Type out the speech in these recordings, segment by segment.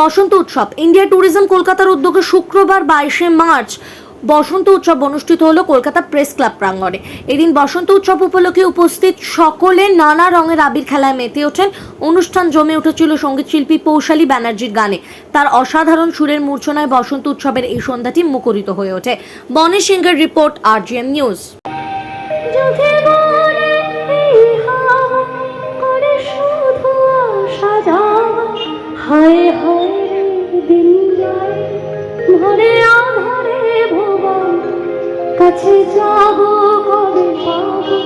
বসন্ত উৎসব। India tourism কলকাতার উদ্যোগে শুক্রবার বাইশে মার্চ বসন্ত উৎসব অনুষ্ঠিত হলো কলকাতা প্রেস ক্লাব প্রাঙ্গণে। এদিন বসন্ত উৎসব উপলক্ষে উপস্থিত সকলে নানা রঙের আবির খেলায় মেতে ওঠেন। অনুষ্ঠান জমে উঠেছিল সংগীত শিল্পী পৌশালী ব্যানার্জির গানে। তার অসাধারণ সুরের মূর্ছনায় বসন্ত উৎসবের এই সন্ধ্যাটি মুখরিত হয়ে ওঠে। বনি সিংহের রিপোর্ট, আরজিএম নিউজ। কাছে যাব কবে পাবো।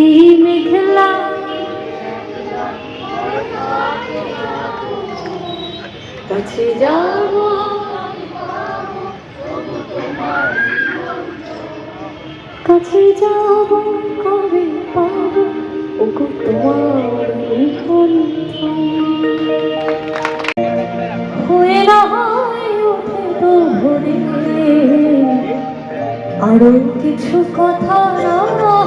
এই মেঘলা কাছে যাব কাছে যাব কবে পাবো ওগো তোমার। আরও কিছু কথা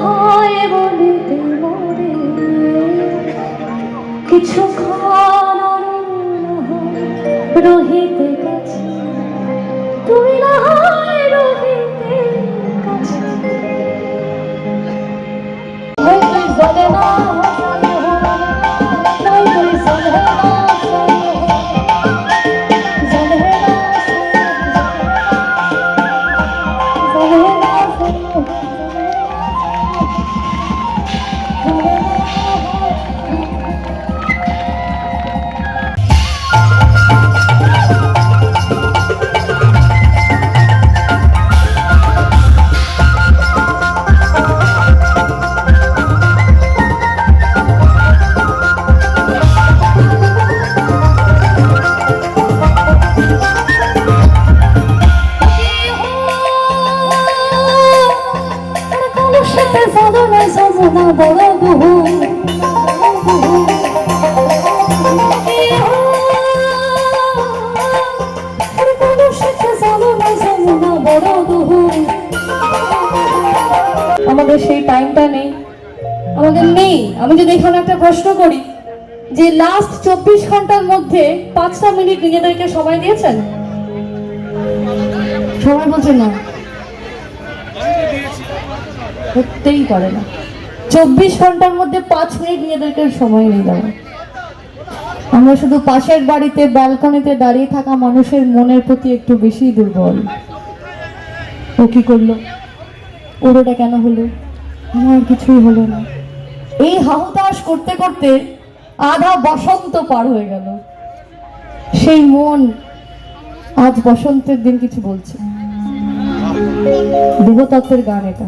হয় বলিতে মরে কিছু রহিতে গেছে। আমাদের সেই টাইমটা নেই। আমাদের নেই। আমি যদি এখানে একটা প্রশ্ন করি, যে লাস্ট চব্বিশ ঘণ্টার মধ্যে পাঁচটা মিনিট নিজেদেরকে সময় দিয়েছেন? সবাই বলছে না। হতেই পারে না। চব্বিশ ঘণ্টার মধ্যে পাঁচ মিনিট নিজেদেরকে সময় নিয়ে দেওয়া আমরা শুধু পাশের বাড়িতে ব্যালকনিতে দাঁড়িয়ে থাকা মানুষের মনের প্রতি একটু বেশি দুর্বল। ও কি করল? ওর ওটা কেন হলো? আমার কিছুই হলো না। এই হাহুতাস করতে করতে আধা বসন্ত পার হয়ে গেল। সেই মন আজ বসন্তের দিন কিছু বলছে দেবতত্ত্বের গান এটা।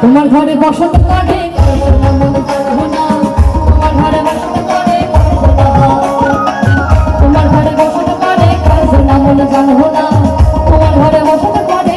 তোমার ঘরে বসত মন না। তোমার ঘরে বসত করে তোমার ঘরে বসত করে জানব না তোমার ঘরে বসত করে